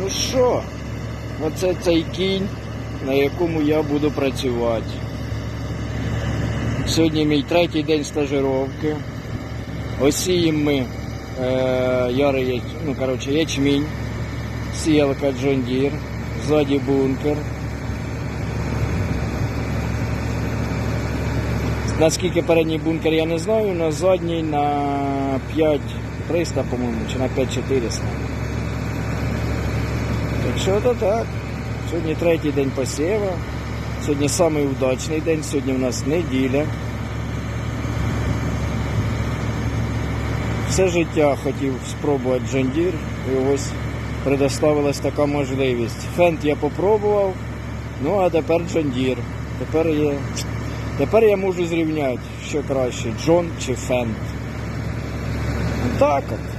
Ну що, оце цей кінь, на якому я буду працювати. Сьогодні мій третій день стажировки. Осіємо ми е, ярий яч, ну, коротше, ячмінь, сіялка Deere, ззаді бункер. Наскільки передній бункер я не знаю, на задній на 5300, по-моєму, чи на 5400. Так що то так. Сьогодні третій день посєва. Сьогодні самий удачний день, сьогодні у нас неділя. Все життя хотів спробувати Deere і ось предоставилась така можливість. Фент я попробував, ну а тепер Deere. Тепер є. Тепер я можу зрівняти, що краще, Джон чи Фент. Так от.